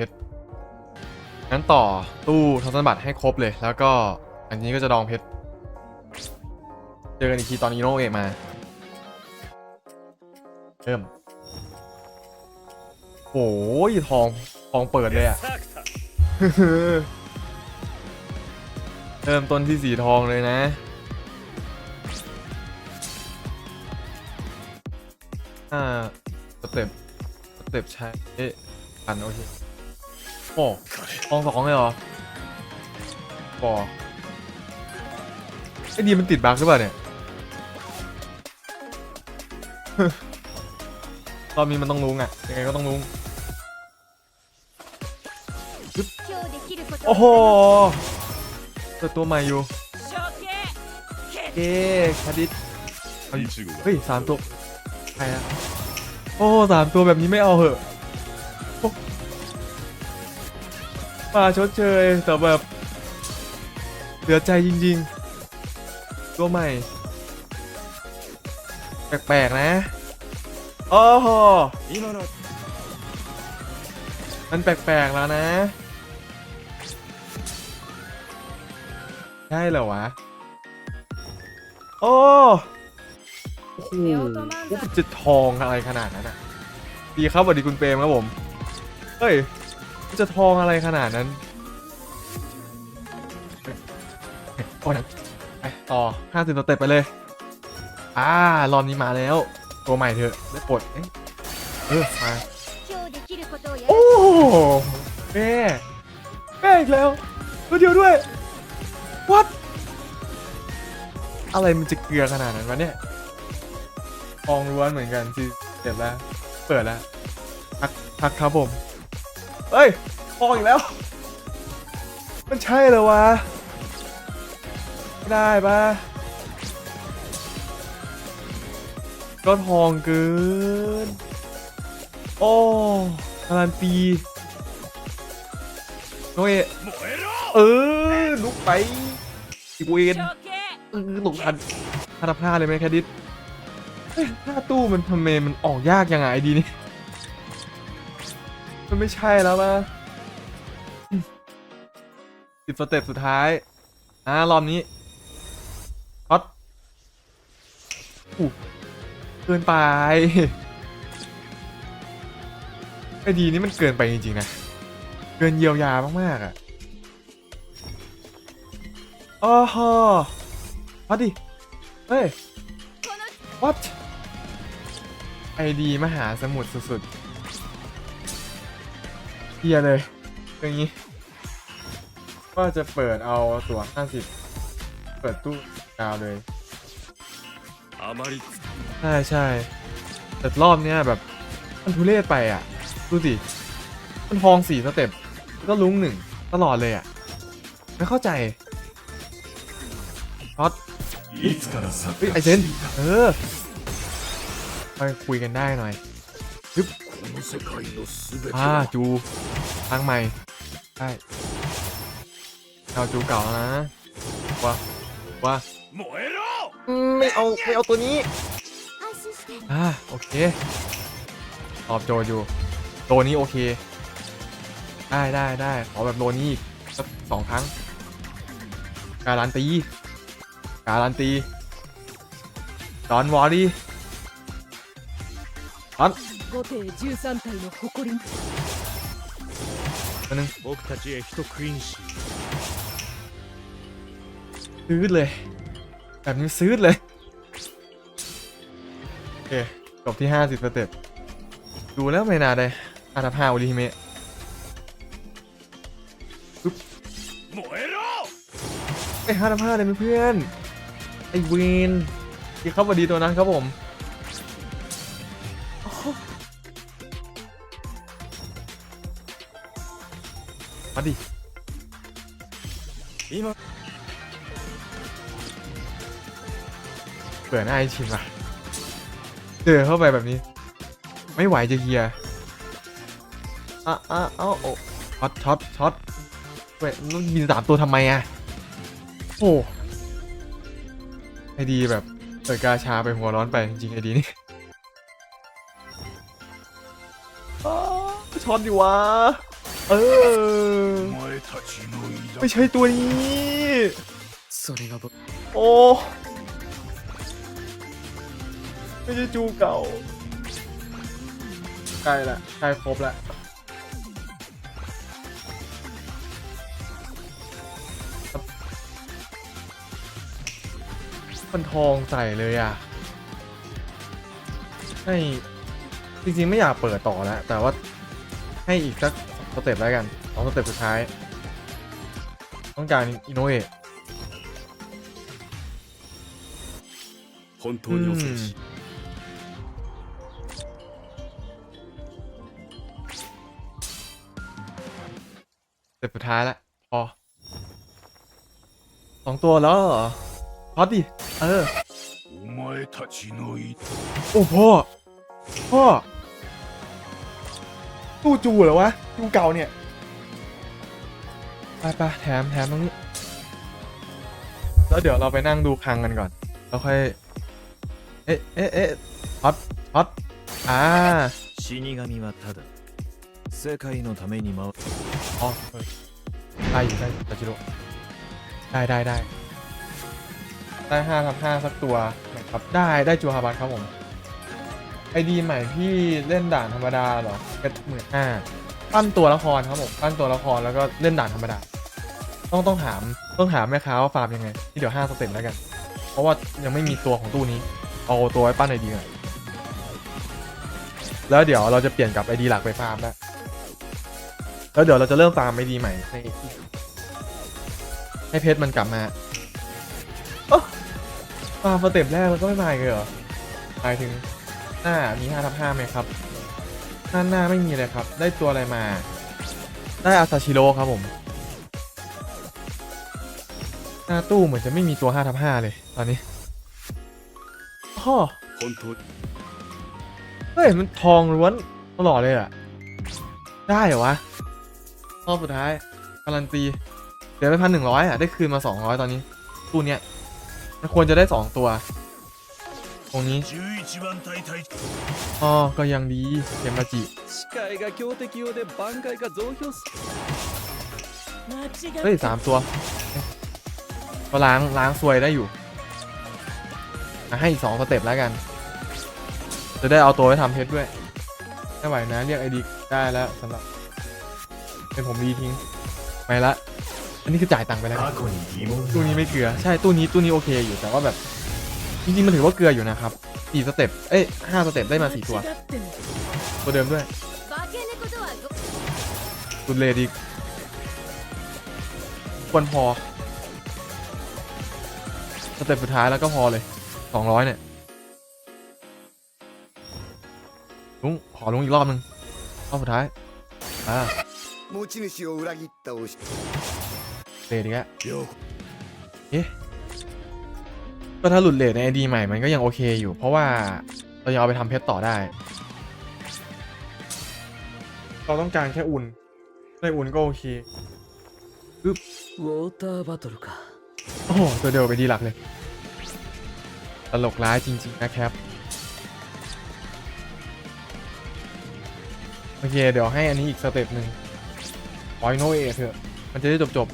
พชรงั้นต่อตู้ทศนบัตรให้ครบเลย แล้วก็อันนี้ก็จะดองเพชร เจอกันอีกทีตอนอีโนเอะมา เริ่มโอ้ยทองทองเปิดเลยอะเริ่มต้นที่สีทองเลยนะ อ่า สเต็ป สเต็ปใช้อันโอเค โอ้องสองเลยเหรอบ่ไอ้ดีมันติดบั๊กหรือเปล่าเนี่ย ตอนนี้มันต้องลุ้งอะยังไงก็ต้องลุ้งโอ้โหเจตัวใหม่อยู่เอ๊คาดิสเฮ้ยสามตัว ใครอะโอ้สามตัวแบบนี้ไม่เอาเหอะ มาชดเชยแต่แบบเหลือใจจริงๆ ตัวใหม่ แปลกๆนะโอ้โหมันแปลกๆแล้วนะใช่เหรอวะ โอ้โอ้โหจะทองอะไรขนาดนั้นอะ ดีครับสวัสดีคุณเปรมครับผม เฮ้ย จะทองอะไรขนาดนั้นโอ้ยไปต่อห้าสิบเต็ปไปเลย อ่ารอบนี้มาแล้ว ตัวใหม่เถอะ ได้ปลดเออมาโอ้แม่แม่อีกแล้วตัวเดียวด้วยวัดอะไรมันจะเกลือขนาดนั้นวะเนี่ยทองล้วนเหมือนกันที่เสร็จแล้ว เปิดแล้วพักพักครับผม เฮ้ยพองอีกแล้ว มันใช่เลยวะ ไม่ได้ปะก็ทองเกิน โอ้การันตีน้อยเออ ลุกไปอีกเวนเออหลงทันพลาดพลาดเลยไหมแคดิสหน้าตู้มันทำไมมันออกยากยังไงดีนี่ มันไม่ใช่แล้วป่ะสิบสเต็ปสุดท้าย อ่ารอบนี้ช็อตอู้เกินไป ไอดีนี้มันเกินไปจริงๆนะ เกินเยียวยามากๆอะอ้อฮอวัดดิ เฮ้ย what ไอดีมหาสมุทรสุดๆ เฮียเลยอย่างนี้ว่าจะเปิดเอาตัว50 เปิดตู้ดาวเลยใช่ใช่แต่รอบเนี้ยแบบมันทุเรศไปอะ ดูสิ มันทองสี่สเต็ปก็ลุ้งหนึ่งตลอดเลยอะ ไม่เข้าใจช็อตไอเซนเออไปคุยกันได้หน่อยยึบ อ่าจูทางใหม่ใช่เอาจูเก่านะว่าว่าไม่เอาไม่เอาตัวนี้อ่าโอเคตอบโจทย์อยู่ตัวนี้โอเค ได้ได้ได้ขอแบบโลนี้สักสองครั้ง การันตี การันตีดอนวอรี่ดอน 後手13体の誇り ตัวหนึง 僕たちへ人クイーンシー ซื้อเลย แบบนี้ซื้อเลย โอเค จบที่ 50สเต็ปดูแล้วไม่น่าได้อานาภาอุริฮิเมะ 燃えろ ไอ้ฮานาภาเลยเพื่อนๆไอ้เวนที่เข้ามาดีตัวนั้นครับผม มาดิ今เปิดหน้าไอชินว่ะเจอเข้าไปแบบนี้ ไม่ไหวจะเฮียอะอะเอ้าโอ้ช็อตช็อตช็อตเว้ยมันมีสามตัวทำไมอะโอ้ไอดีแบบเปิดกาชาไปหัวร้อนไปจริงๆไอดีนี่อ้าวช็อตดิวะ เออ ไม่ใช่ตัวนี้ โอ้ไม่ใช่จูเก่า ใกล้ละใกล้ครบละมันทองใส่เลยอะ ให้ จริงๆ ไม่อยากเปิดต่อแล้ว แต่ว่าให้อีกสัก สเต็ปแล้วกันสองสเต็ปสุดท้าย ต้องการอินโนเอะ 本当に遅いし เสร็จสุดท้ายแล้วพอสองตัวแล้วเหรอพอดดิ เออ お前たちの偉 โอ้พ่อ พ่อ ตู้จูเหรอวะ จูเก่าเนี่ย ไปไปแถมแถมตรงนี้ แล้วเดี๋ยวเราไปนั่งดูคลังกันก่อน แล้วค่อย เอ๊ะเอ๊ะเอ๊ะช็อตช็อตอ่า 死神はただ世界のために回 อ๋อเออได้อยู่ได้ตาจิโร่ได้ได้ได้ได้ห้าทับห้าสักตัวนะครับได้ได้จูฮาบัตครับผมไอดีใหม่พี่เล่นด่านธรรมดาเหรอเป็นหมื่นห้า ปั้นตัวละครครับผมปั้นตัวละครแล้วก็เล่นด่านธรรมดา ต้องต้องถามต้องถามแม่ค้าว่าฟาร์มยังไงที่เดี๋ยวห้าสเต็ปแล้วกัน เพราะว่ายังไม่มีตัวของตู้นี้ เอาตัวไว้ปั้นไอดีหน่อยแล้วเดี๋ยวเราจะเปลี่ยนกับไอดีหลักไปฟาร์มแล้วแล้วเดี๋ยวเราจะเริ่มฟาร์มไอดีใหม่ในให้เพชรมันกลับมาฟาร์มสเต็ปแรกมันก็ไม่มาเลยเหรอหมายถึงหน้ามี5ทับ5ไหมครับ หน้าหน้าไม่มีเลยครับ ได้ตัวอะไรมา ได้อาซาชิโร่ครับผม หน้าตู้เหมือนจะไม่มีตัว5ทับ5เลยตอนนี้พ่อเฮ้ย มันทองล้วนตลอดเลยอะได้เหรอวะรอบสุดท้ายการันตีเดี๋ยวไปพันหนึ่งร้อยอะได้คืนมาสองร้อยตอนนี้ ตู้เนี้ยควรจะได้สองตัว ตรงนี้อ๋อก็ยังดีเกมมาจิเฮ้ยสามตัวก็ล้างล้างซวยได้อยู่ให้สองสเต็ปแล้วกัน จะได้เอาตัวไปทำเพชรด้วยไม่ไหวนะ เรียกไอดีได้แล้วสำหรับ เป็นผมดีทิ้งไม่ละ อันนี้คือจ่ายตังค์ไปแล้วตู้นี้ไม่เกลือ ใช่ตู้นี้ตู้นี้โอเคอยู่แต่ว่าแบบ จริงๆมันถือว่าเกลืออยู่นะครับสี่สเต็ป เอ้ยห้าสเต็ปได้มาสี่ตัว ตัวเดิมด้วยตุดเลดีควรพอ สเต็ปสุดท้ายแล้วก็พอเลยสองร้อยเนี่ย ลุง ขอลุงอีกรอบนึงรอบสุดท้าย อ่าเลดีแกเอ๊ะ ก็ถ้าหลุดเลทในไอดีใหม่มันก็ยังโอเคอยู่ เพราะว่าเรายังเอาไปทำเพชรต่อได้ เราต้องการแค่อุ่น ได้อุ่นก็โอเค ウォーターバトルか โอ้โห ตัวเดียวไปดีหลักเลย ตลกร้ายจริง ๆ นะครับ โอเค เดี๋ยวให้อันนี้อีกสเต็ปหนึ่งปล่อยโนเอเถอะ มันจะได้จบ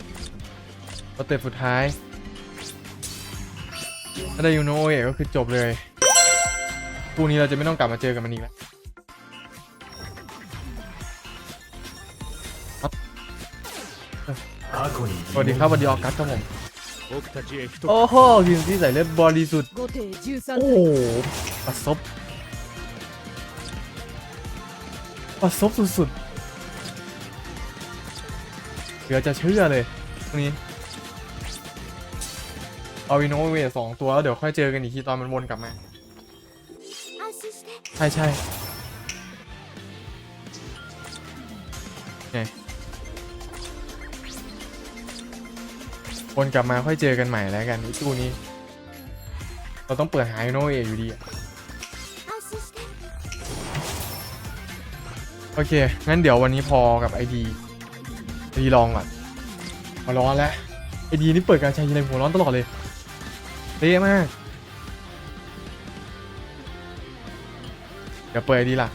ๆสเต็ปสุดท้าย ถ้าได้ยูโนโอเอะก็คือจบเลยคู่นี้เราจะไม่ต้องกลับมาเจอกันมันอีกแล้วสวัสดีครับสวัสดีออกัสครับผม โอ้โหกินที่ใส่เล็บบริสุทธิ์โอ้โหปัสซบปัสซบสุดๆเหลือจะเชื่อเลยตรงนี้ เอาวินโนเวทสองตัวแล้วเดี๋ยวค่อยเจอกันอีกทีตอนมันวนกลับมา ใช่ใช่วนกลับมาค่อยเจอกันใหม่แล้วกันตู้นี้ เราต้องเปิดหายโนเออยู่ดี โอเค งั้นเดี๋ยววันนี้พอกับไอดีไอดีลองก่อนมาร้อนแล้วไอดีนี่เปิดการใช้ยิงในหัวร้อนตลอดเลย เท่มากเดี๋ยวเปิดไอดีหลัก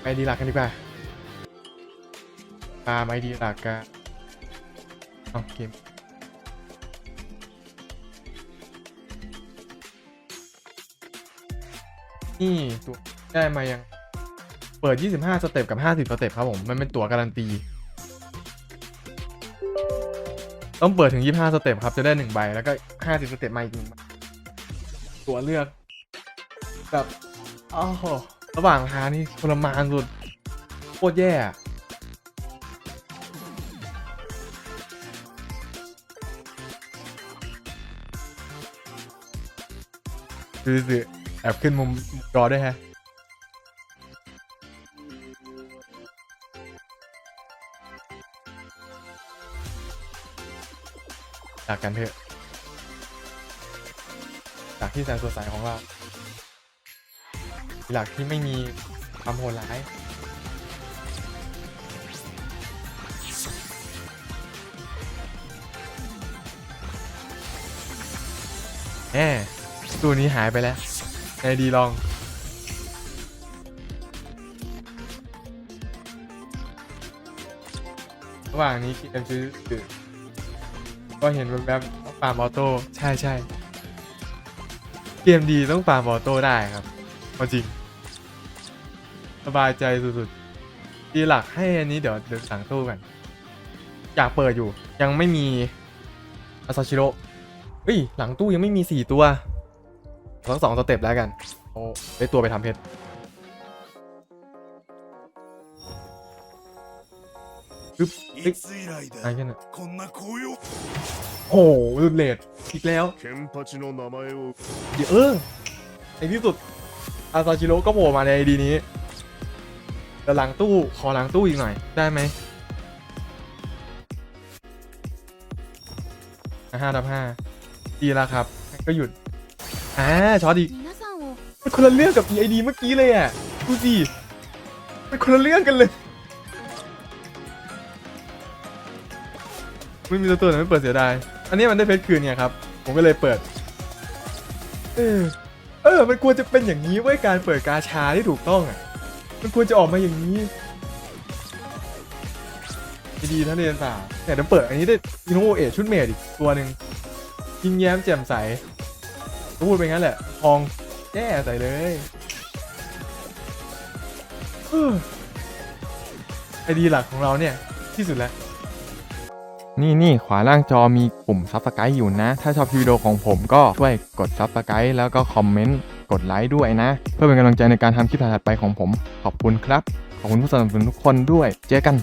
ไปไอดีหลักกันดีกว่าตามไอดีหลักกันเอาเกมนี่ตัวได้มายัง เปิด 25 สเต็ปกับ 50 สเต็ปครับผม มันเป็นตั๋วการันตี ต้องเปิดถึง 25 สเต็ปครับ จะได้ 1 ใบ แล้วก็ 50 สเต็ปมาอีกหนึ่งตัวเลือกแบบอ้าวระหว่างทางนี่ทรมานสุดโคตรแย่อะคือสิแอบขึ้นมุมจอได้ฮะ จากกันเถอะ จากที่แสนสดใสของเราหลักที่ไม่มีความโหดร้าย แหมตัวนี้หายไปแล้วไงดีลอง ระหว่างนี้เกมซื้อ ก็เห็นแวบๆฟาร์มออโต้ใช่ใช่เกมดีต้องฟาร์มออโต้ได้ครับเอาจริง สบายใจสุดๆดีหลักให้อันนี้เดี๋ยวเดี๋ยวสั่งตู้กัน อยากเปิดอยู่ ยังไม่มีอาซาชิโร่เฮ้ย หลังตู้ยังไม่มีสี่ตัวทั้งสองสเต็ปแล้วกัน โอ้ได้ตัวไปทำเพชรึบปึ๊บอะไรกันอะโอ้โหรุนเลดอีกแล้วเดี๋ยวเออในที่สุดอาซาชิโร่ก็โผล่มาในดีนี้แต่หลังตู้ขอหลังตู้อีกหน่อยได้ไหมห้าทับห้าดีแล้วครับ ก็หยุดอ่าช็อตอีกเป็นคนละเรื่องกับ EID เมื่อกี้เลยอะดูสิเป็นคนละเรื่องกันเลย ไม่มีตัวตัวไหนไม่เปิดเสียดาย อันนี้มันได้เพชรคืนเนี่ยครับ ผมก็เลยเปิด เออ เออ มันควรจะเป็นอย่างนี้ไว้ยการเปิดกาชาที่ถูกต้องอะ มันควรจะออกมาอย่างนี้ไม่ดีถ้านเรียนสาเนี่ยเดี๋ยวเปิดอันนี้ได้อินโนเอชุดเมดอีกตัวหนึ่งยิ้มแย้มแจ่มใสพูดไปงั้นแหละทองแย่ใส่เลยไอดีหลักของเราเนี่ยที่สุดแล้ว นี่นี่ขวาล่างจอมีปุ่มซับสไครต์อยู่นะ ถ้าชอบวิดีโอของผมก็ช่วยกดซับสไครต์แล้วก็คอมเมนต์ กดไลค์ด้วยนะ เพื่อเป็นกำลังใจในการทำคลิปถัดไปของผม ขอบคุณครับ ขอบคุณผู้สนับสนุนทุกคนด้วย เจอกัน